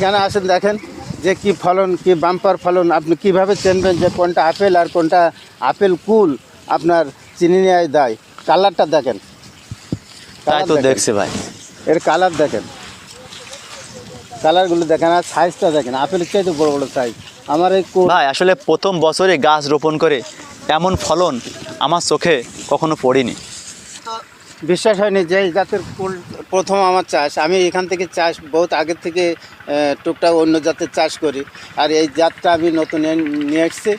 এখানে আসেন দেখেন যে কি ফলন কি বাম্পার ফলন আপনি কীভাবে চিনবেন যে কোনটা আপেল আর কোনটা আপেল কুল আপনার চিনি নেওয়ায় দেয়? কালারটা দেখেন। তাই তো। দেখছি ভাই। এর কালার দেখেন। কালারগুলো দেখেন আর সাইজটা দেখেন। আপেলের চাইতে বড় বড় সাইজ আমার এই ভাই আসলে প্রথম বছরে গাছ রোপণ করে এমন ফলন আমার চোখে কখনো পড়িনি। বিশ্বাস হয়নি যে এই জাতের কুল প্রথম আমার চাষ। আমি এখান থেকে চাষ বহুত আগের থেকে টুকটাক অন্য জাতের চাষ করি। আর এই জাতটা আমি নতুন নিয়ে এসেছি।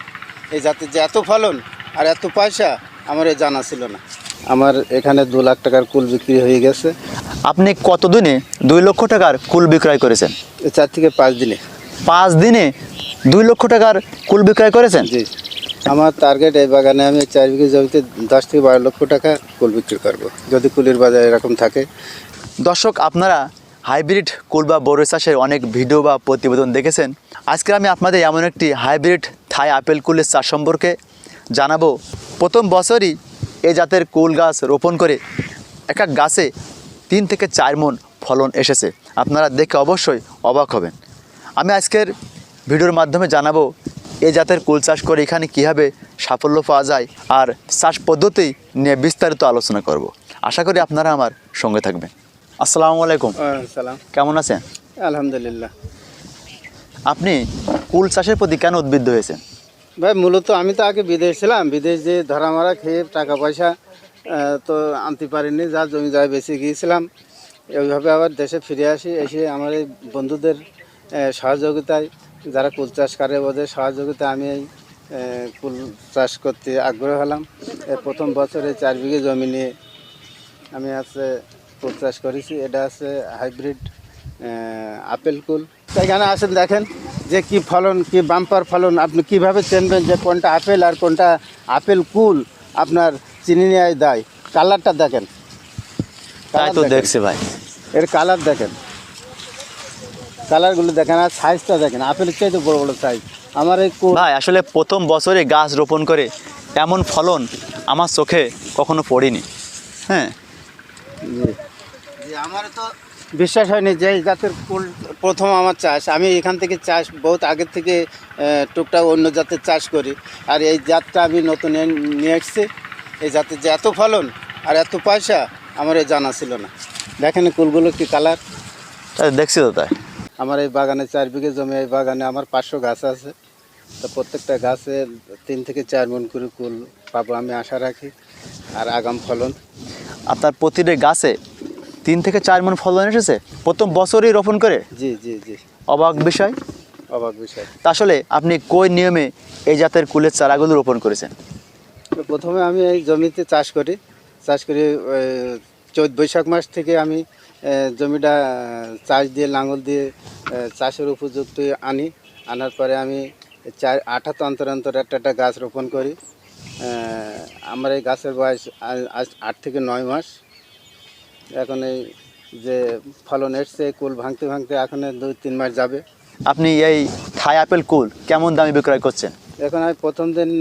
এই জাতের যে এত ফলন আর এত পয়সা আমার এ জানা ছিল না। আমার এখানে দু লাখ টাকার কুল বিক্রি হয়ে গেছে। আপনি কতদিনে দুই লক্ষ টাকার কুল বিক্রয় করেছেন? চার থেকে পাঁচ দিনে। পাঁচ দিনে দুই লক্ষ টাকার কুল বিক্রয় করেছেন? জি। আমার টার্গেট এই বাগানে আমি চার বিঘে জমিতে দশ থেকে বারো লক্ষ টাকা কুল বিক্রি করব, যদি কুলের বাজার এরকম থাকে। দর্শক, আপনারা হাইব্রিড কুল বা বড় চাষের অনেক ভিডিও বা প্রতিবেদন দেখেছেন। আজকে আমি আপনাদের এমন একটি হাইব্রিড থাই আপেল কুলের চাষ সম্পর্কে জানাব। প্রথম বছরই এই জাতের কুল গাছ রোপণ করে এক এক গাছে তিন থেকে চার মন ফলন এসেছে। আপনারা দেখে অবশ্যই অবাক হবেন। আমি আজকের ভিডিওর মাধ্যমে জানাব এই জাতের কুল চাষ করে এখানে কীভাবে সাফল্য পাওয়া যায় আর চাষ পদ্ধতি নিয়ে বিস্তারিত আলোচনা করব। আশা করি আপনারা আমার সঙ্গে থাকবেন। আসসালামু আলাইকুম। সালাম কেমন আছেন? আলহামদুলিল্লাহ। আপনি কুল চাষের প্রতি কেন উদ্বুদ্ধ হয়েছেন? ভাই মূলত আমি তো আগে বিদেশ ছিলাম। বিদেশ যে ধরা মারা খেয়ে টাকা পয়সা তো আনতে পারিনি যা জমি যায় বেশি গিয়েছিলাম। এইভাবে আবার দেশে ফিরে আসি এসে আমার এই বন্ধুদের সহযোগিতায় যারা কুল চাষ করে ওদের সহযোগিতা আমি এই কুল চাষ করতে আগ্রহ হলাম। প্রথম বছরে চার বিঘে জমি নিয়ে আমি আছে কুল চাষ করেছি। এটা আছে হাইব্রিড আপেল কুল। এখানে আসেন দেখেন যে কি ফলন কি বাম্পার ফলন। আপনি কীভাবে চিনবেন যে কোনটা আপেল আর কোনটা আপেল কুল আপনার চিনি নেওয়ায় দেয়? কালারটা দেখেন। তাই তো। দেখছি ভাই। এর কালার দেখেন। কালারগুলো দেখেন আর সাইজটা দেখেন আপেলের চাইতে বড় বড় সাইজ আমার এই কুল ভাই আসলে প্রথম বছরে গাছ রোপণ করে এমন ফলন আমার চোখে কখনো পড়িনি। হ্যাঁ। জি। আমার তো বিশ্বাস হয়নি যে এই জাতের কুল প্রথম আমার চাষ। আমি এখান থেকে চাষ বহুত আগের থেকে টুকটাক অন্য জাতের চাষ করি। আর এই জাতটা আমি নতুন নিয়ে এসেছি। এই জাতের যে এত ফলন আর এত পয়সা আমার জানা ছিল না। দেখেন কুলগুলো কি কালার? দেখছি তো তাই। আমার এই বাগানে চার বিঘে জমি এই বাগানে আমার পাঁচশো গাছ আছে। তো প্রত্যেকটা গাছে তিন থেকে চার মন করে কুল পাবো আমি আশা রাখি আর আগাম ফলন। আপনার প্রতিটি গাছে তিন থেকে চার মন ফলন এসেছে? প্রথম বছরই রোপণ করে? জি জি জি। অবাক বিষয়। অবাক বিষয়। তা আসলে আপনি কই নিয়মে এই জাতের কুলের চারাগুলো রোপণ করেছেন? প্রথমে আমি এই জমিতে চাষ করি। চাষ করি চৈত বৈশাখ মাস থেকে আমি জমিটা চাষ দিয়ে লাঙল দিয়ে চাষের উপযুক্ত আনি। আনার পরে আমি চার আঠাত অন্তর অন্তর একটা একটা গাছ রোপণ করি। আমার এই গাছের বয়স আজ আট থেকে নয় মাস। এখন এই যে ফলন এসছে কুল ভাঙতে ভাঙতে এখন দুই তিন মাস যাবে। আপনি এই থাই আপেল কুল কেমন দামে বিক্রয় করছেন? এখন আমি প্রথম দিন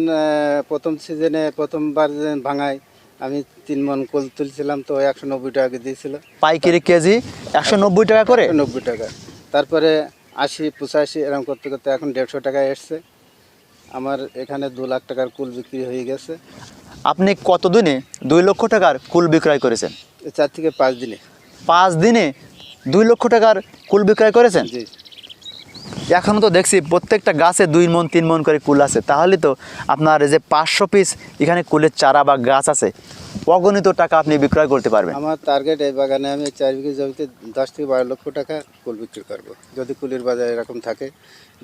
প্রথম সিজনে প্রথমবার যে ভাঙায় আমি তিন মন কুল তুলছিলাম তো একশো নব্বই টাকা দিয়েছিল। পাইকারি কেজি একশো নব্বই টাকা করে? নব্বই টাকা। তারপরে আশি পঁচাশি এরকম করতে করতে এখন দেড়শো টাকায় এসছে। আমার এখানে দু লাখ টাকার কুল বিক্রি হয়ে গেছে। আপনি কতদিনে দুই লক্ষ টাকার কুল বিক্রয় করেছেন? চার থেকে পাঁচ দিনে। পাঁচ দিনে দুই লক্ষ টাকার কুল বিক্রয় করেছেন? জি। এখনও তো দেখছি প্রত্যেকটা গাছে দুই মন, তিন মন করে কুল আছে। তাহলে তো আপনার যে পাঁচশো পিস এখানে কুলের চারা বা গাছ আছে, অগণিত টাকা আপনি বিক্রয় করতে পারবেন। আমার টার্গেট এই বাগানে আমি চার বিঘে জমিতে দশ থেকে বারো লক্ষ টাকা কুল বিক্রি করব। যদি কুলের বাজার এরকম থাকে,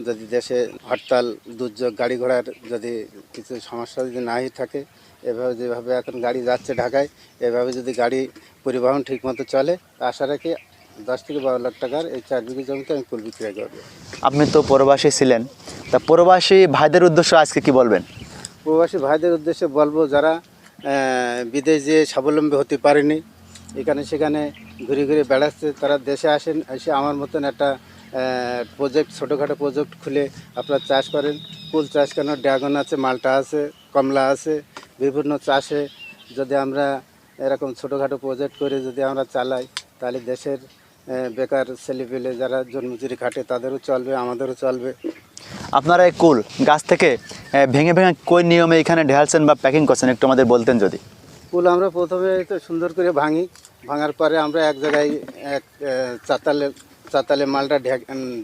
যদি দেশে হরতাল, দুর্যোগ, গাড়ি ঘোড়ার যদি কিছু সমস্যা যদি নাই থাকে, এভাবে যেভাবে এখন গাড়ি যাচ্ছে ঢাকায়, এভাবে যদি গাড়ি পরিবহন ঠিকমতো চলে, আশা রাখি দশ থেকে বারো লাখ টাকার এই চার বিঘে জমিতে আমি কুল বিক্রয় করব। আপনি তো প্রবাসী ছিলেন। তা প্রবাসী ভাইদের উদ্দেশ্য আজকে কি বলবেন? প্রবাসী ভাইদের উদ্দেশ্যে বলব যারা বিদেশ যেয়ে স্বাবলম্বী হতে পারেনি, এখানে সেখানে ঘুরে ঘুরে বেড়াচ্ছে, তারা দেশে আসেন, এসে আমার মতন একটা প্রজেক্ট ছোটোখাটো প্রজেক্ট খুলে আপনারা চাষ করেন। ফুল চাষ কেন? ড্রাগন আছে, মালটা আছে, কমলা আছে, বিভিন্ন চাষে যদি আমরা এরকম ছোটোখাটো প্রজেক্ট করে যদি আমরা চালাই, তাহলে দেশের বেকার ছেলেপেলে যারা জন্মজুরি খাটে তাদেরও চলবে আমাদেরও চলবে। আপনারা এই কুল গাছ থেকে ভেঙে ভেঙে কই নিয়মে এখানে ঢেলছেন বা প্যাকিং করছেন? একটু আমাদের বলতেন যদি। কুল আমরা প্রথমে তো সুন্দর করে ভাঙি। ভাঙার পরে আমরা এক জায়গায় এক চাতালে চাতালে মালটা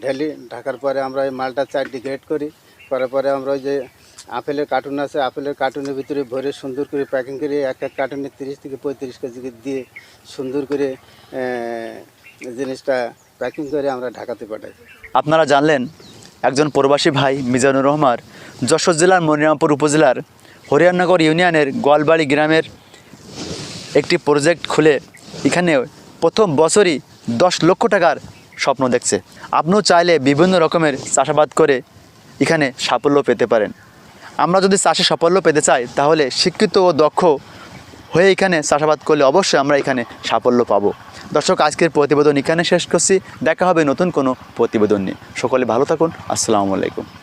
ঢেলি। ঢাকার পরে আমরা ওই মালটা চারটি গ্রেড করি। করার পরে আমরা ওই যে আপেলের কার্টুন আছে আপেলের কার্টুনের ভিতরে ভরে সুন্দর করে প্যাকিং করে এক এক কার্টুনে তিরিশ থেকে পঁয়ত্রিশ কেজিকে দিয়ে সুন্দর করে জিনিসটা প্যাকিং করে আমরা ঢাকাতে পাঠাই। আপনারা জানলেন, একজন প্রবাসী ভাই মিজানুর রহমান যশোর জেলার মনিরামপুর উপজেলার হরিয়ানগর ইউনিয়নের গোয়ালবাড়ি গ্রামের একটি প্রজেক্ট খুলে এখানে প্রথম বছরই দশ লক্ষ টাকার স্বপ্ন দেখছে। আপনিও চাইলে বিভিন্ন রকমের চাষাবাদ করে এখানে সাফল্য পেতে পারেন। আমরা যদি চাষে সাফল্য পেতে চাই, তাহলে শিক্ষিত ও দক্ষ হয়ে এখানে চাষাবাদ করলে অবশ্যই আমরা এখানে সাফল্য পাবো। দর্শক, আজকের প্রতিবেদন এখানে শেষ করছি। দেখা হবে নতুন কোনো প্রতিবেদন নিয়ে। সকলে ভালো থাকুন। আসসালামু আলাইকুম।